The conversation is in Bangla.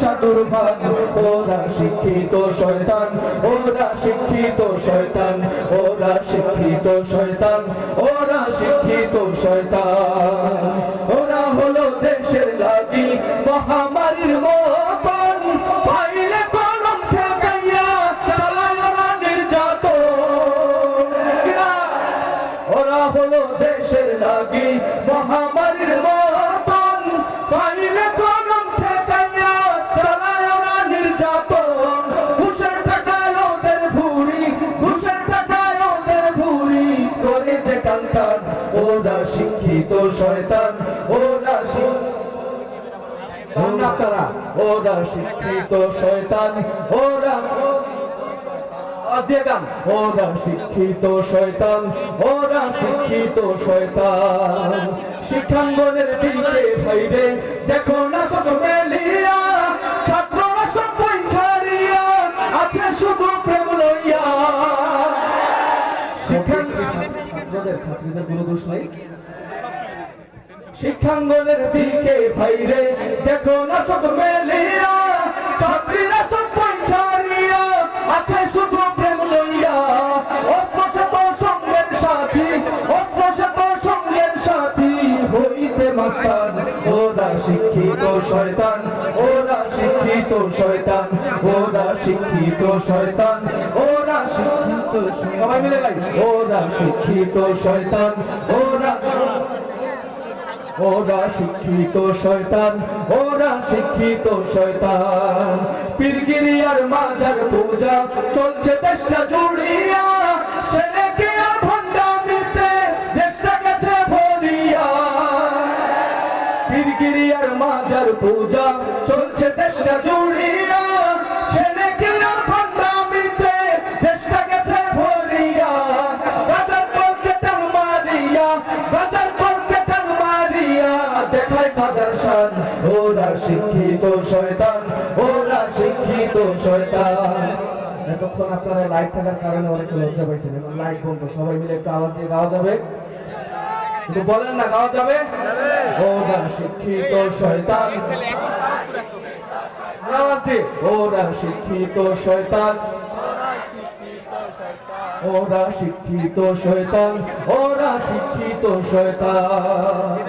সাধুর ভাগ। ওরা শিক্ষিত শয়তান, ওরা শিক্ষিত শয়তান, ওরা শিক্ষিত শিক্ষিত শয়তান। ওরা হলো দেশের মহামারীর দেশের লাগি মহামারীর মতন পাইলে কলম ঠেকাইয়া চালায় ওরা নির্যাতন। ঘুষের টাকায় ওদের ভুড়ি ঘুষের টাকায় ওদের ভুড়ি করে যে ওরা শিক্ষিত শয়তান ওরা শিক্ষিত আপনারা। ওরা শিক্ষিত শয়তান ওরা আওয়াজ দিয়ে গান। ওরা শিক্ষিত শয়তান, ওরা শিক্ষিত শয়তান। শিক্ষাঙ্গনের দিকে ভাইরে, দেখো না চোখ মেলিয়া, ছাত্ররা সব ছাড়িয়া আছে শুধু প্রেম লইয়া। ছাত্রদের ছাত্রীদের কোনো দোষ নাই? শিক্ষাঙ্গনের দিকে ভাইরে, দেখো না চোখ মেলিয়া, ছাত্রীরা সব ছাড়িয়া আছে শয়তান, ওরা শিক্ষিত শয়তান, ওরা শিক্ষিত শয়তান, ওরা শিক্ষিত সবাই মিলে গাই, ওরা শিক্ষিত শয়তান, ওরা ওরা শিক্ষিত শয়তান, ওরা শিক্ষিত শয়তান। পীরগিরিয়ার মাজার পূজা, চলছে দেশটা জুড়িয়া। পীরগিরিয়ার মাজার পূজা চলছে দেশটা জুড়িয়া। শিক্ষিত এতক্ষণ আপনারা লাইট থাকার কারণে অনেক লজ্জা পাইছেন লাইট বন্ধ সবাই মিলে একটু আওয়াজ দিয়ে গাওয়া যাবে। বলেন না গাওয়া যাবে? ওরা শিক্ষিত শয়তান। ওরা শিক্ষিত শয়তান। ওরা শিক্ষিত শয়তান ওরা শিক্ষিত শয়তান।